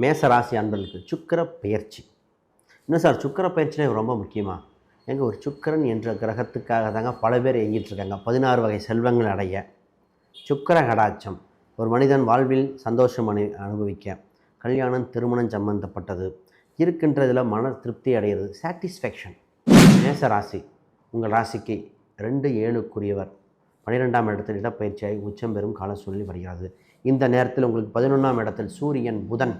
மேச ராசி அன்பர்களுக்கு சுக்கிர பெயர்ச்சி இன்னும் சார் சுக்கிர பயிற்சினா ரொம்ப முக்கியமாக எங்கள் ஒரு சுக்கிரன் என்ற கிரகத்துக்காக தாங்க பல பேர் இயங்கிட்டுருக்காங்க பதினாறு வகை செல்வங்கள் அடைய. சுக்கிர கடாட்சம். ஒரு மனிதன் வாழ்வில் சந்தோஷம் அனு அனுபவிக்க. கல்யாணம் திருமணம் சம்பந்தப்பட்டது. இருக்கின்றதில் மன திருப்தி அடைகிறது சாட்டிஸ்ஃபேக்ஷன் மேச ராசி உங்கள் ராசிக்கு ரெண்டு ஏழுக்குரியவர். பன்னிரெண்டாம் இடத்தில் இடப்பயிற்சியாகி உச்சம் பெறும் கால சூழ்நிலை வருகிறது. இந்த நேரத்தில் உங்களுக்கு பதினொன்றாம் இடத்தில் சூரியன் புதன்.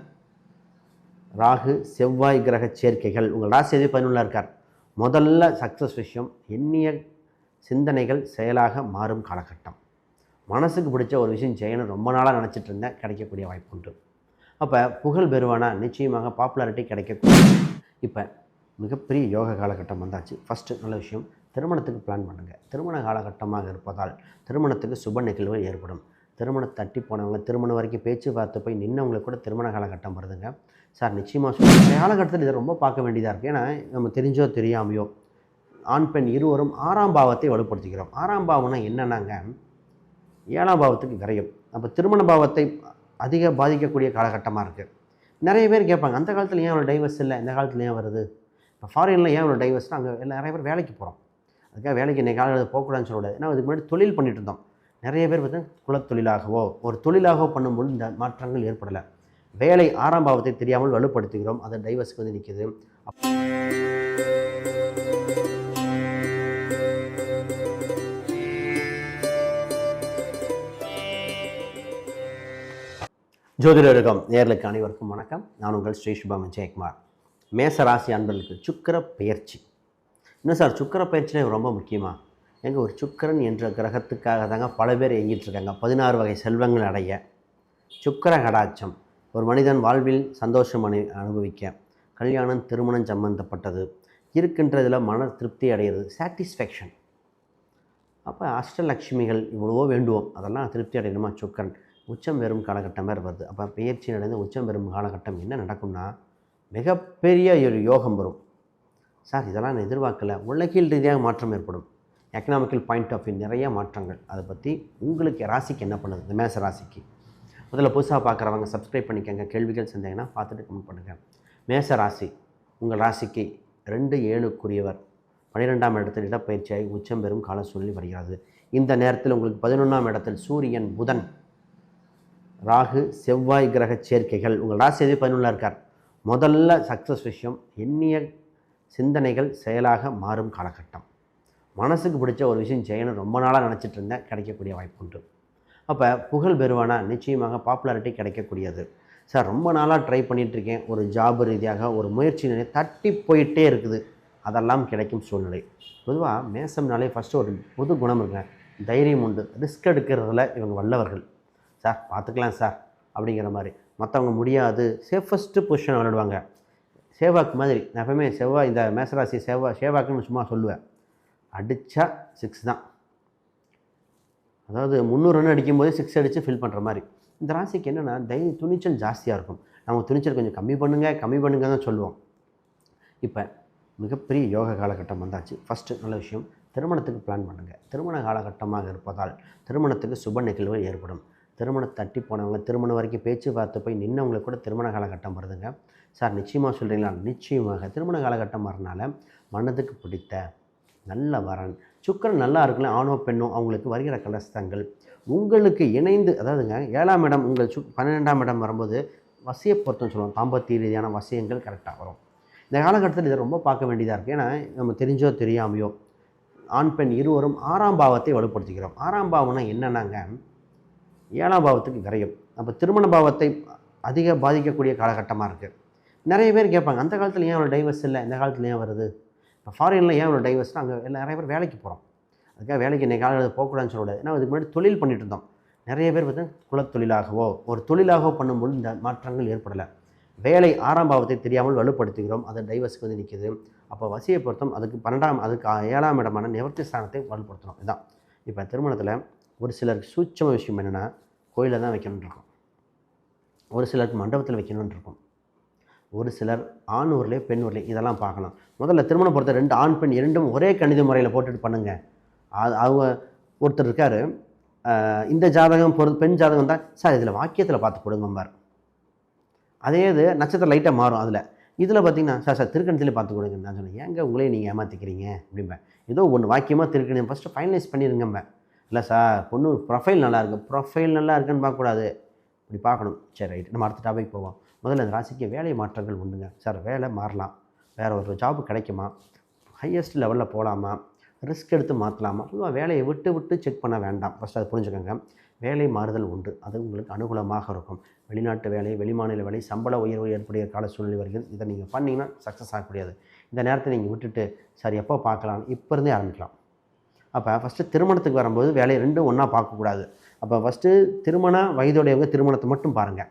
ராகு செவ்வாய் கிரக சேர்க்கைகள். உங்கள் ராசி எது பதினொன்றில் இருக்கார். முதல்ல சக்ஸஸ் விஷயம் எண்ணிய சிந்தனைகள் செயலாக மாறும் காலகட்டம். மனசுக்கு பிடிச்ச ஒரு விஷயம் செய்யணும் ரொம்ப நாளாக நினச்சிட்டு இருந்தேன். கிடைக்கக்கூடிய வாய்ப்பு உண்டு. அப்போ புகழ் பெறுவானா? நிச்சயமாக பாப்புலாரிட்டி கிடைக்கக்கூடிய. இப்போ மிகப்பெரிய யோக காலகட்டம் வந்தாச்சு. ஃபஸ்ட்டு நல்ல விஷயம் திருமணத்துக்கு பிளான் பண்ணுங்கள் திருமண காலகட்டமாக இருப்பதால் திருமணத்துக்கு சுப நிகழ்வு ஏற்படும். திருமணம் தட்டி போனவங்க திருமணம் வரைக்கும் பேச்சுவார்த்தை போய் நின்னவங்களுக்கு கூட திருமண காலகட்டம் வருதுங்க. சார் நிச்சயமாக சொல்லுங்கள் இந்த காலகட்டத்தில் இதை ரொம்ப பார்க்க வேண்டியதாக இருக்குது ஏன்னா நம்ம தெரிஞ்சோ தெரியாமையோ ஆண் பெண் இருவரும் ஆறாம் பாவத்தை வலுப்படுத்திக்கிறோம் ஆறாம் பாவம்னா என்னன்னாங்க? ஏழாம் பாவத்துக்கு விரையும். அப்போ திருமண பாவத்தை அதிக பாதிக்கக்கூடிய காலகட்டமாக இருக்குது நிறைய பேர் கேட்பாங்க அந்த காலத்தில் ஏன் அவ்வளோ டைவர்ஸ் இல்லை? இந்த காலத்தில் ஏன் வருது? இப்போ ஃபாரினில் ஏன் அவ்வளோ டைவர்ஸ்னால் அங்கே நிறைய பேர் வேலைக்கு போகிறோம் அதுக்காக வேலைக்கு இன்றைக்கி காலத்தில் போகக்கூடாதுன்னு சொல்லக்கூடாது ஏன்னா அதுக்கு முன்னாடி தொழில் பண்ணிட்டு இருந்தோம். நிறைய பேர் வந்து குலத்தொழிலாகவோ ஒரு தொழிலாகவோ பண்ணும்போது இந்த மாற்றங்கள் ஏற்படலை. வேலை ஆறாம் பாவத்தை தெரியாமல் வலுப்படுத்துகிறோம். அதை டைவர்ஸுக்கு வந்து நிற்கிது ஜோதிடருகம் நேர்களுக்கு அனைவருக்கும் வணக்கம். நான் உங்கள் ஸ்ரீ சுபம் ஜெயக்குமார் மேச ராசி அன்பர்களுக்கு சுக்கர பயிற்சி என்ன சார் சுக்கிர பெயர்ச்சினே ரொம்ப முக்கியமா? எங்கே ஒரு சுக்கிரன் என்ற கிரகத்துக்காக தாங்க பல பேர் இயங்கிட்டுருக்காங்க பதினாறு வகை செல்வங்கள் அடைய. சுக்கிர கடாட்சம். ஒரு மனிதன் வாழ்வில் சந்தோஷம் அனு அனுபவிக்க. கல்யாணம் திருமணம் சம்பந்தப்பட்டது. இருக்கின்றதில் மன திருப்தி அடைகிறது சாட்டிஸ்ஃபேக்ஷன் அப்போ அஷ்டலக்ஷ்மிகள் இவ்வளவோ வேண்டுவோம். அதெல்லாம் திருப்தி அடையணுமா? சுக்கரன். உச்சம் பெறும் காலகட்டம் வேறு வருது. அப்போ பயிற்சி அடைந்த உச்சம் பெறும் காலகட்டம் என்ன நடக்கும்னா மிகப்பெரிய ஒரு யோகம் வரும். சார் இதெல்லாம் நான் எதிர்பார்க்கல. உலகில் ரீதியாக மாற்றம் ஏற்படும். எக்கனாமிக்கல் பாயிண்ட் ஆஃப் வியூ நிறைய மாற்றங்கள். அதை பற்றி உங்களுக்கு ராசிக்கு என்ன பண்ணுது? இந்த மேச ராசிக்கு. முதல்ல புதுசாக பார்க்குறவங்க சப்ஸ்கிரைப் பண்ணிக்கங்க. கேள்விகள் செஞ்சீங்கன்னா பார்த்துட்டு கமெண்ட் பண்ணுங்கள் மேச ராசி உங்கள் ராசிக்கு ரெண்டு ஏழுக்குரியவர். பன்னிரெண்டாம் இடத்தில் இடப்பயிற்சியாகி உச்சம் பெறும் கால சூழ்நிலை வருகிறது. இந்த நேரத்தில் உங்களுக்கு பதினொன்றாம் இடத்தில் சூரியன் புதன் ராகு செவ்வாய் கிரக சேர்க்கைகள். உங்கள் ராசி எது? பதினொன்றில் இருக்கார். முதல்ல சக்ஸஸ் விஷயம் எண்ணிய சிந்தனைகள் செயலாக மாறும் காலகட்டம். மனசுக்கு பிடிச்ச ஒரு விஷயம் செய்யணும் ரொம்ப நாளாக நினச்சிட்டு இருந்தேன். கிடைக்கக்கூடிய வாய்ப்பு உண்டு. அப்போ புகழ் பெறுவானா? நிச்சயமாக பாப்புலாரிட்டி கிடைக்கக்கூடியது. சார் ரொம்ப நாளாக ட்ரை பண்ணிகிட்ருக்கேன் ஒரு ஜாப் ரீதியாக ஒரு முயற்சி நிலை தட்டி போயிட்டே இருக்குது. அதெல்லாம் கிடைக்கும் சூழ்நிலை. பொதுவாக மேசம்னாலே ஃபஸ்ட்டு ஒரு புது குணம் இருக்குங்க. தைரியம் உண்டு. ரிஸ்க் எடுக்கிறதுல இவங்க வல்லவர்கள். சார் பார்த்துக்கலாம் சார் அப்படிங்கிற மாதிரி. மற்றவங்க முடியாது. சேஃபஸ்ட்டு பொசிஷன் விளையாடுவாங்க. சேவாக்கு மாதிரி. நான் எப்பவுமே செவ்வாய் இந்த மேசராசி செவ்வா சேவாக்குன்னு சும்மா சொல்லுவேன். அடித்தா சிக்ஸ் தான். அதாவது முந்நூறு ரன் அடிக்கும்போது சிக்ஸ் அடித்து ஃபில் பண்ணுற மாதிரி. இந்த ராசிக்கு என்னென்னா தை துணிச்சல் ஜாஸ்தியாக இருக்கும். நம்ம துணிச்சல் கொஞ்சம் கம்மி பண்ணுங்கள் கம்மி பண்ணுங்க தான் சொல்லுவோம். இப்போ மிகப்பெரிய யோக காலகட்டம் வந்தாச்சு. ஃபஸ்ட்டு நல்ல விஷயம் திருமணத்துக்கு பிளான் பண்ணுங்கள் திருமண காலகட்டமாக இருப்பதால் திருமணத்துக்கு சுப நிகழ்வு ஏற்படும். திருமணம் தட்டி போனவங்க திருமணம் வரைக்கும் பேச்சுவார்த்தை போய் நின்னவங்களுக்கு கூட திருமண காலகட்டம் வருதுங்க. சார் நிச்சயமாக சொல்கிறீங்களா நிச்சயமாக. திருமண காலகட்டம் வரனால மனதுக்கு பிடித்த நல்ல வரன். சுக்கரன் நல்லா இருக்குல்ல ஆணோ பெண்ணோ அவங்களுக்கு வருகிற கலஸ்தங்கள் உங்களுக்கு இணைந்து அதாவதுங்க ஏழாம் இடம் உங்கள் சு பன்னிரெண்டாம் இடம் வரும்போது வசிய பொருத்தம் சொல்லுவோம் தாம்பத்திய ரீதியான வசியங்கள் கரெக்டாக வரும். இந்த காலகட்டத்தில் இதை ரொம்ப பார்க்க வேண்டியதாக இருக்குது ஏன்னா நம்ம தெரிஞ்சோ தெரியாமையோ ஆண் பெண் இருவரும் ஆறாம் பாவத்தை வலுப்படுத்திக்கிறோம் ஆறாம் பாவம்னா என்னென்னாங்க? ஏழாம் பாவத்துக்கு விரையும். அப்போ திருமண பாவத்தை அதிக பாதிக்கக்கூடிய காலகட்டமாக இருக்குது நிறைய பேர் கேட்பாங்க அந்த காலத்தில் ஏன் அவ்வளோ டைவர்ஸ் இல்லை? இந்த காலத்தில் ஏன் வருது? இப்போ ஃபாரினில் ஏன் அவ்வளோ டைவர்ஸ்னால் அங்கே எல்லாம் நிறைய பேர் வேலைக்கு போகிறோம் அதுக்காக வேலைக்கு இன்றைக்கி காலம் போகக்கூடாதுன்னு சொல்லக்கூடாது. ஏன்னா அதுக்கு முன்னாடி தொழில் பண்ணிட்டு இருந்தோம். நிறைய பேர் வந்து குலத்தொழிலாகவோ ஒரு தொழிலாகவோ பண்ணும்போது இந்த மாற்றங்கள் ஏற்படலை. வேலை ஆறாம் பாவத்தை தெரியாமல் வலுப்படுத்துகிறோம். அது டைவர்ஸ்க்கு வந்து நிற்கிது அப்போ வசியை பொருத்தம் அதுக்கு பன்னெண்டாம் அதுக்கு ஏழாம் இடமான நிவர்த்தி ஸ்தானத்தை வலுப்படுத்தணும் இதுதான் இப்போ திருமணத்தில் ஒரு சிலருக்கு சூட்சம விஷயம் என்னென்னா கோயிலில் தான் வைக்கணும்னு இருக்கும். ஒரு சிலருக்கு மண்டபத்தில் வைக்கணும்னு இருக்கும். ஒரு சிலர் ஆண் உருளை பெண் உருளை இதெல்லாம் பார்க்கலாம். முதல்ல திருமணம் பொறுத்த ரெண்டு ஆண் பெண் இரண்டும் ஒரே கணித முறையில் போட்டுட்டு பண்ணுங்கள் அது அவங்க ஒருத்தர் இருக்கார் இந்த ஜாதகம் பொறு பெண் ஜாதகம் தான் சார் இதில் வாக்கியத்தில் பார்த்து கொடுங்கம்பார் அதே இது நட்சத்திரம் லைட்டாக மாறும் அதில். இதில் பார்த்தீங்கன்னா சார் சார் திருக்கணத்திலே பார்த்து கொடுங்க நான் சொன்னேன். ஏங்க உங்களே நீங்கள் ஏமாற்றிக்கிறீங்க அப்படிம்பேன். ஏதோ ஒன்று வாக்கியமாக திருக்கணும் ஃபஸ்ட்டு ஃபைனலைஸ் பண்ணிடுங்கம்பேன் இல்லை சார் பொண்ணு ப்ரொஃபைல் நல்லா இருக்குது ப்ரொஃபைல் நல்லா இருக்குன்னு பார்க்கக்கூடாது. இப்படி பார்க்கணும். சரி ரைட் நம்ம அடுத்த டாபிக் போவோம். முதல்ல அந்த ராசிக்கு வேலை மாற்றங்கள் உண்டுங்க. சார் வேலை மாறலாம். வேறு ஒரு ஜாப் கிடைக்குமா? ஹையஸ்ட் லெவலில் போகலாமா ரிஸ்க் எடுத்து மாற்றலாமா பொதுவாக வேலையை விட்டு விட்டு செக் பண்ண வேண்டாம். ஃபஸ்ட் அதை புரிஞ்சுக்கோங்க. வேலை மாறுதல் உண்டு. அது உங்களுக்கு அனுகூலமாக இருக்கும். வெளிநாட்டு வேலை வெளிமாநில வேலை சம்பள உயர்வு ஏற்படைய கால சூழ்நிலை வருகிறது. இதை நீங்கள் பண்ணிங்கன்னா சக்ஸஸ் ஆகக்கூடியது இந்த நேரத்தை நீங்கள் விட்டுட்டு சரி எப்போ பார்க்கலாம்? இப்போ இருந்தே ஆரம்பிக்கலாம். அப்போ ஃபஸ்ட்டு திருமணத்துக்கு வரும்போது வேலையை ரெண்டும் ஒன்றா பார்க்கக்கூடாது. அப்போ ஃபஸ்ட்டு திருமண வயதுடையவங்க திருமணத்தை மட்டும் பாருங்கள்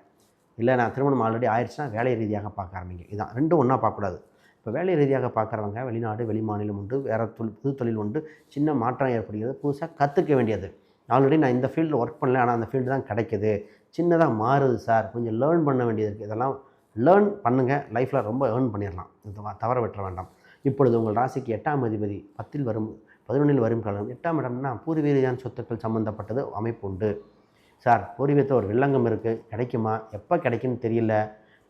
இல்லை நான் திருமணம் ஆல்ரெடி ஆயிடுச்சுன்னா வேலை ரீதியாக பார்க்க ஆரம்பிங்க. இதான். ரெண்டும் ஒன்றா பார்க்கக்கூடாது. இப்போ வேலை ரீதியாக பார்க்குறவங்க வெளிநாடு வெளிமாநிலம் உண்டு வேறு தொழில் புது தொழில் உண்டு சின்ன மாற்றம் ஏற்படுகிறது புதுசாக கற்றுக்க வேண்டியது. ஆல்ரெடி நான் இந்த ஃபீல்டில் ஒர்க் பண்ணல ஆனால் அந்த ஃபீல்டு தான் கிடைக்குது. சின்னதாக மாறுது சார். கொஞ்சம் லேர்ன் பண்ண வேண்டியது இருக்குது இதெல்லாம் லேர்ன் பண்ணுங்கள் லைஃப்பில் ரொம்ப ஏர்ன் பண்ணிடலாம். இது வ- தவற விட்டுற வேண்டாம். இப்பொழுது உங்கள் ராசிக்கு எட்டாம் அதிபதி பத்தில் வரும் பதினொன்றில் வரும் காலம் எட்டாம் இடம்னா பூர்வீரியான சொத்துக்கள் சம்மந்தப்பட்டது அமைப்பு உண்டு. சார் பூர்வீகத்தில் ஒரு வில்லங்கம் இருக்குது கிடைக்குமா? எப்போ கிடைக்குன்னு தெரியல.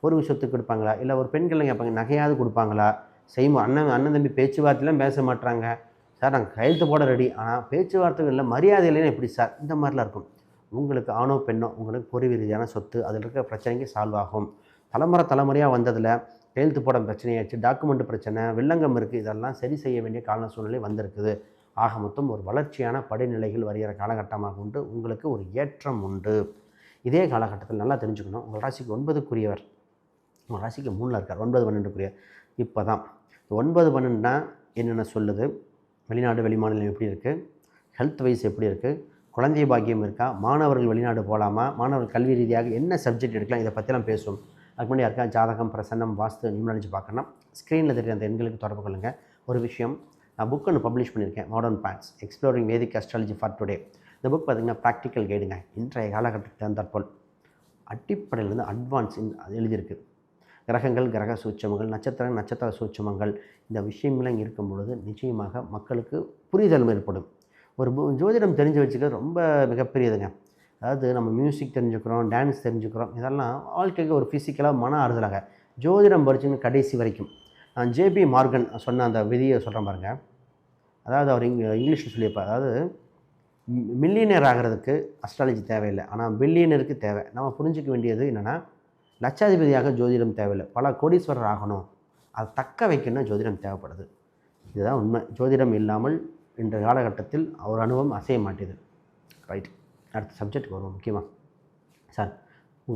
பூர்வீக சொத்து கொடுப்பாங்களா? இல்லை ஒரு பெண்கள் கேட்பாங்க நகையாவது கொடுப்பாங்களா? செய்வோம் அண்ணன் அண்ணன் தம்பி பேச்சுவார்த்தைலாம் பேச மாட்டாங்க சார் நாங்கள் கையெழுத்து போட ரெடி ஆனால் பேச்சுவார்த்தைகள் இல்லை மரியாதை இல்லைன்னா எப்படி சார்? இந்த மாதிரிலாம் இருக்கும். உங்களுக்கு ஆணோ பெண்ணோ உங்களுக்கு பூர்வீக ரீதியான சொத்து அதில் இருக்கிற பிரச்சனைக்கு சால்வ் ஆகும். தலைமுறை தலைமுறையாக வந்ததில் கையெழுத்து போட பிரச்சனையாச்சு டாக்குமெண்ட் பிரச்சனை வில்லங்கம் இருக்குது இதெல்லாம் சரி செய்ய வேண்டிய கால சூழ்நிலை வந்திருக்குது. ஆக மொத்தம் ஒரு வளர்ச்சியான படிநிலைகள் வருகிற காலகட்டமாக உண்டு. உங்களுக்கு ஒரு ஏற்றம் உண்டு. இதே காலகட்டத்தில் நல்லா தெரிஞ்சுக்கணும். உங்கள் ராசிக்கு ஒன்பதுக்குரியவர். உங்கள் ராசிக்கு மூணில் இருக்கார். ஒன்பது பன்னெண்டுக்குரிய இப்போ தான் ஒன்பது பன்னெண்டுனா என்னென்ன சொல்லுது? வெளிநாடு வெளிமாநிலம் எப்படி இருக்குது ஹெல்த் வைஸ் எப்படி இருக்குது குழந்தை பாக்கியம் இருக்கா? மாணவர்கள் வெளிநாடு போகலாமா? மாணவர்கள் கல்வி ரீதியாக என்ன சப்ஜெக்ட் எடுக்கலாம்? இதை பற்றிலாம் பேசும் அதுக்கு முன்னாடி யாருக்கா ஜாதகம் பிரசன்னம் வாஸ்து நிமிடஞ்சு பார்க்கணும் ஸ்க்ரீனில் தெரியுற அந்த எண்களுக்கு தொடர்பு கொள்ளுங்கள் ஒரு விஷயம் நான் புக் ஒன்று பப்ளிஷ் பண்ணியிருக்கேன் modern paths exploring Vedic astrology for today இந்த புக் பார்த்திங்கன்னா ப்ராக்டிக்கல் கைடுங்க இன்றைய காலகட்டத்தில் தந்தற்போல் அடிப்படையிலேருந்து அட்வான்ஸ் அது எழுதியிருக்கு. கிரகங்கள் கிரக சூட்சமங்கள் நட்சத்திர நட்சத்திர சூட்சமங்கள் இந்த விஷயங்கள்லாம் இருக்கும் பொழுது நிச்சயமாக மக்களுக்கு புரிதல் ஏற்படும் ஒரு பு- ஜோதிடம் தெரிஞ்சு வச்சுக்க ரொம்ப மிகப்பெரியதுங்க. அதாவது நம்ம மியூசிக் தெரிஞ்சுக்கிறோம் டான்ஸ் தெரிஞ்சுக்கிறோம் இதெல்லாம் வாழ்க்கைக்கு ஒரு ஃபிசிக்கலாக மன ஆறுதலாக. ஜோதிடம் படிச்சுன்னு கடைசி வரைக்கும். ஜேபி மார்கன் சொன்ன அந்த விதியை சொல்கிறேன் பாருங்க. அதாவது அவர் இங்கே இங்கிலீஷில் சொல்லியிருப்பார். அதாவது மில்லியனர் ஆகிறதுக்கு அஸ்ட்ராலஜி தேவையில்லை. ஆனால் பில்லியனருக்கு தேவை. நம்ம புரிஞ்சிக்க வேண்டியது என்னென்னா லட்சாதிபதியாக ஜோதிடம் தேவையில்லை. பல கோடீஸ்வரர் ஆகணும். அதை தக்க வைக்கணும்னா ஜோதிடம் தேவைப்படுது. இதுதான் உண்மை. ஜோதிடம் இல்லாமல் இன்ற காலகட்டத்தில் ஒரு அனுபவம் அசைய மாட்டேது. ரைட் அடுத்த சப்ஜெக்ட் வருவோம். முக்கியமாக சார்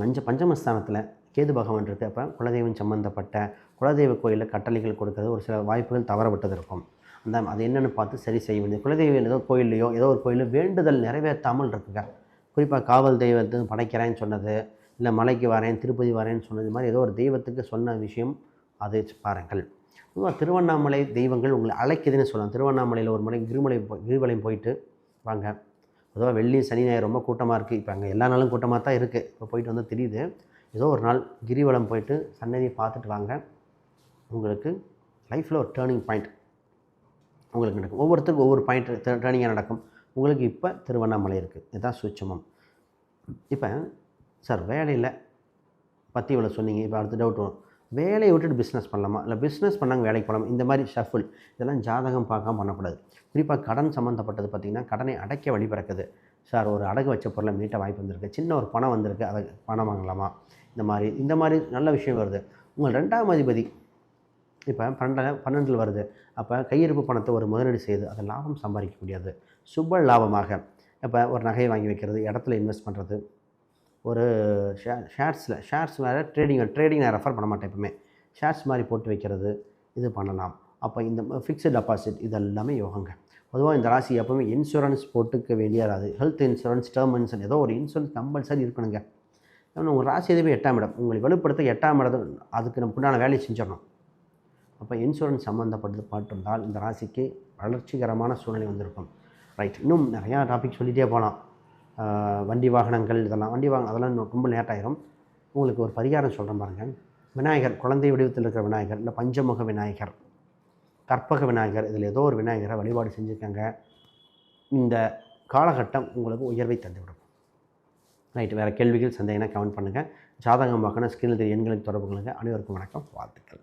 மஞ்ச பஞ்சமஸ்தானத்தில் கேது பகவான் இருக்குது அப்போ குலதெய்வம் சம்மந்தப்பட்ட குலதெய்வ கோயிலில் கட்டளைகள் கொடுக்கறது ஒரு சில வாய்ப்புகள் தவறப்பட்டது இருக்கும். அந்த அது என்னென்னு பார்த்து சரி செய்ய வேண்டியது. குலதெய்வம் ஏதோ கோயில்லையோ ஏதோ ஒரு கோயிலில் வேண்டுதல் நிறைவேற்றாமல் இருக்குங்க. குறிப்பாக காவல் தெய்வத்தை படைக்கிறேன்னு சொன்னது இல்லை மலைக்கு வரேன் திருப்பதி வரேன்னு சொன்னது மாதிரி ஏதோ ஒரு தெய்வத்துக்கு சொன்ன விஷயம் அதை பாருங்கள். பொதுவாக திருவண்ணாமலை தெய்வங்கள் உங்களை அழைக்குதுன்னு சொல்லலாம். திருவண்ணாமலையில் ஒரு முறை கிருமலை போ போயிட்டு வாங்க. பொதுவாக வெள்ளி சனி ஞாயிறு ரொம்ப கூட்டமாக இருக்குது இப்போ அங்கே எல்லா நாளும் கூட்டமாக தான் இருக்குது இப்போ போயிட்டு வந்து தெரியுது. ஏதோ ஒரு நாள் கிரிவலம் போயிட்டு சன்னதியை பார்த்துட்டு வாங்க. உங்களுக்கு லைஃப்பில் ஒரு டேர்னிங் பாயிண்ட் உங்களுக்கு நடக்கும். ஒவ்வொருத்தருக்கும் ஒவ்வொரு பாயிண்ட் டேர்னிங்காக நடக்கும். உங்களுக்கு இப்போ திருவண்ணாமலை இருக்குது இதுதான் சூட்சமம். இப்போ சார் வேலையில் பற்றி இவ்வளோ சொன்னீங்க. இப்போ அடுத்த டவுட் வரும். வேலையை விட்டுட்டு பிஸ்னஸ் பண்ணலாமா? இல்லை பிஸ்னஸ் பண்ணாங்க வேலைக்கு போகலாமா? இந்த மாதிரி ஷஃபிள் இதெல்லாம் ஜாதகம் பார்க்காம பண்ணக்கூடாது. குறிப்பாக கடன் சம்மந்தப்பட்டது பார்த்திங்கன்னா கடனை அடைக்க வழிபிறக்குது சார் ஒரு அடகு வச்ச பொருளை மீட்ட வாய்ப்பு வந்திருக்கு. சின்ன ஒரு பணம் வந்திருக்கு. அதை பணம் வாங்கலாமா? இந்த மாதிரி இந்த மாதிரி நல்ல விஷயம் வருது. உங்கள் ரெண்டாம் அதிபதி இப்போ பன்னெண்டு பன்னெண்டில் வருது. அப்போ கையிருப்பு பணத்தை ஒரு முதலீடு செய்து அதை லாபம் சம்பாதிக்க முடியாது. சுப லாபமாக. இப்போ ஒரு நகையை வாங்கி வைக்கிறது இடத்துல இன்வெஸ்ட் பண்ணுறது ஒரு ஷே ஷேர்ஸில் ஷேர்ஸ் வேறு ட்ரேடிங் ட்ரேடிங் நான் ரெஃபர் பண்ண மாட்டேன் எப்பவுமே. ஷேர்ஸ் மாதிரி போட்டு வைக்கிறது இது பண்ணலாம். அப்போ இந்த ஃபிக்ஸட் டெபாசிட் இதெல்லாமே யோகங்க. பொதுவாக இந்த ராசி எப்போவுமே இன்சூரன்ஸ் போட்டுக்க வேண்டியது ஹெல்த் இன்சூரன்ஸ் டேர்ம் இன்சூரன்ஸ் ஏதோ ஒரு இன்சூரன்ஸ் கம்பல்சரி இருக்கணுங்க. ஏன்னா உங்கள் ராசி எதுவுமே எட்டாம் இடம். உங்களை வலுப்படுத்த எட்டாம் இடம் அதுக்கு நமக்கு உண்டான வேலையை செஞ்சிடணும். அப்போ இன்சூரன்ஸ் சம்மந்தப்பட்டது பாட்டிருந்தால் இந்த ராசிக்கு வளர்ச்சிகரமான சூழ்நிலை வந்திருக்கும். ரைட் இன்னும் நிறையா டாபிக் சொல்லிகிட்டே போகலாம் வண்டி வாகனங்கள் இதெல்லாம் வண்டி வாகனம் அதெல்லாம் ரொம்ப லேட்டாயிரும் உங்களுக்கு ஒரு பரிகாரம் சொல்கிறேன் பாருங்கள் விநாயகர் குழந்தை வடிவத்தில் இருக்கிற விநாயகர் இல்லை பஞ்சமுக விநாயகர் கற்பக விநாயகர் இதில் ஏதோ ஒரு விநாயகரை வழிபாடு செஞ்சுருக்காங்க. இந்த காலகட்டம் உங்களுக்கு உயர்வை தந்துவிடும். ரைட்டு வேறு கேள்விகள் சந்தேகம்னா கமெண்ட் பண்ணுங்கள் ஜாதகம் பார்க்கணும் ஸ்கிரீனில் தெரிய எண்களுக்கு தொடர்பு அனைவருக்கும் வணக்கம் வாழ்த்துக்கள்.